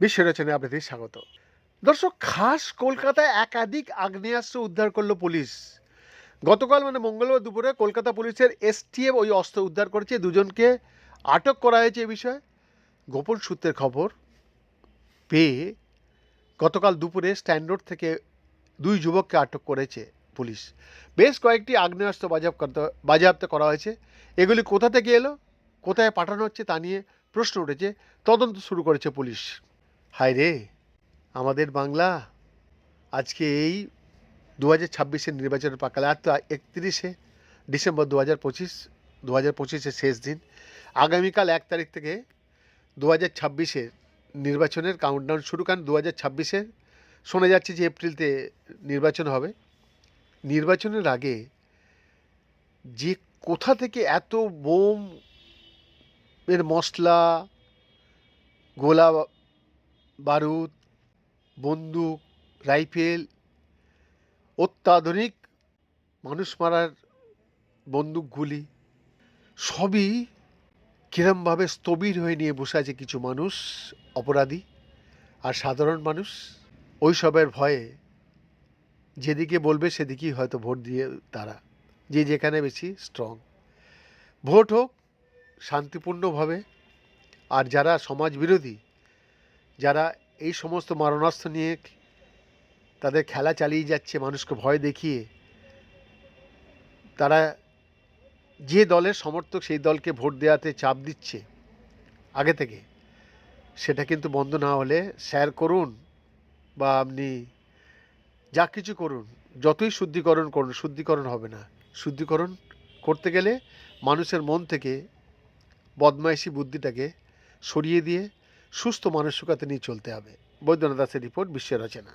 বিশ্ব রচনায় আপনাদের স্বাগত। দর্শক, খাস কলকাতায় একাধিক আগ্নেয়াস্ত্র উদ্ধার করল পুলিশ। গতকাল মানে মঙ্গলবার দুপুরে, কলকাতা পুলিশের এসটিএফ ওই অস্ত্র উদ্ধার করেছে। দুজনকে আটক করা হয়েছে এ বিষয়ে। গোপন সূত্রের খবর পেয়ে গতকাল দুপুরে স্ট্যান্ড রোড থেকে দুই যুবককে আটক করেছে। পুলিশ। বেশ কয়েকটি আগ্নেয়াস্ত্র বাজেয়াপ্ত বাজেয়াপ্ত করা হয়েছে। এগুলি কোথা থেকে এলো, কোথায় পাঠানো হচ্ছে তা নিয়ে প্রশ্ন উঠেছে। তদন্ত শুরু করেছে পুলিশ। হায় রে, আমাদের বাংলা আজকে এই দু হাজার ছাব্বিশের নির্বাচনের পাকালে, আর তো একত্রিশে ডিসেম্বর দু হাজার পঁচিশ, দু হাজার পঁচিশের শেষ দিন। আগামীকাল এক তারিখ থেকে দু হাজার ছাব্বিশের নির্বাচনের কাউন্টডাউন শুরু। কারণ দু হাজার ছাব্বিশের শোনা যাচ্ছে যে এপ্রিলতে নির্বাচন হবে। নির্বাচনের আগে যে কোথা থেকে এত বোম এর মশলা, গোলা বারুদ, বন্দুক, রাইফেল, অত্যাধুনিক মানুষ মারার বন্দুকগুলি সবই কিরমভাবে স্থবির হয়ে নিয়ে বসে আছে কিছু মানুষ, অপরাধী আর সাধারণ মানুষ। ওইসবের ভয়ে যেদিকে বলবে সেদিকেই হয়তো ভোট দিয়ে তারা। যে যেখানে বেশি স্ট্রং ভোট হোক, শান্তিপূর্ণভাবে। আর যারা সমাজ বিরোধী যারা এই সমস্ত মারণাস্ত্র নিয়ে তাদের খেলা চালিয়ে যাচ্ছে, মানুষকে ভয় দেখিয়ে, তারা যে দলের সমর্থক সেই দলকে ভোট দেওয়াতে চাপ দিচ্ছে আগে থেকে, সেটা কিন্তু বন্ধ না হলে শেয়ার করুন বা আপনি যা কিছু করুন, যতই শুদ্ধিকরণ করুন, শুদ্ধিকরণ হবে না। শুদ্ধিকরণ করতে গেলে মানুষের মন থেকে বদমাইশি বুদ্ধিটাকে সরিয়ে দিয়ে সুস্থ মানসিকতা নিয়ে চলতে হবে। বৈদ্যনাথ দাসের রিপোর্ট বিশ্বের রচনা।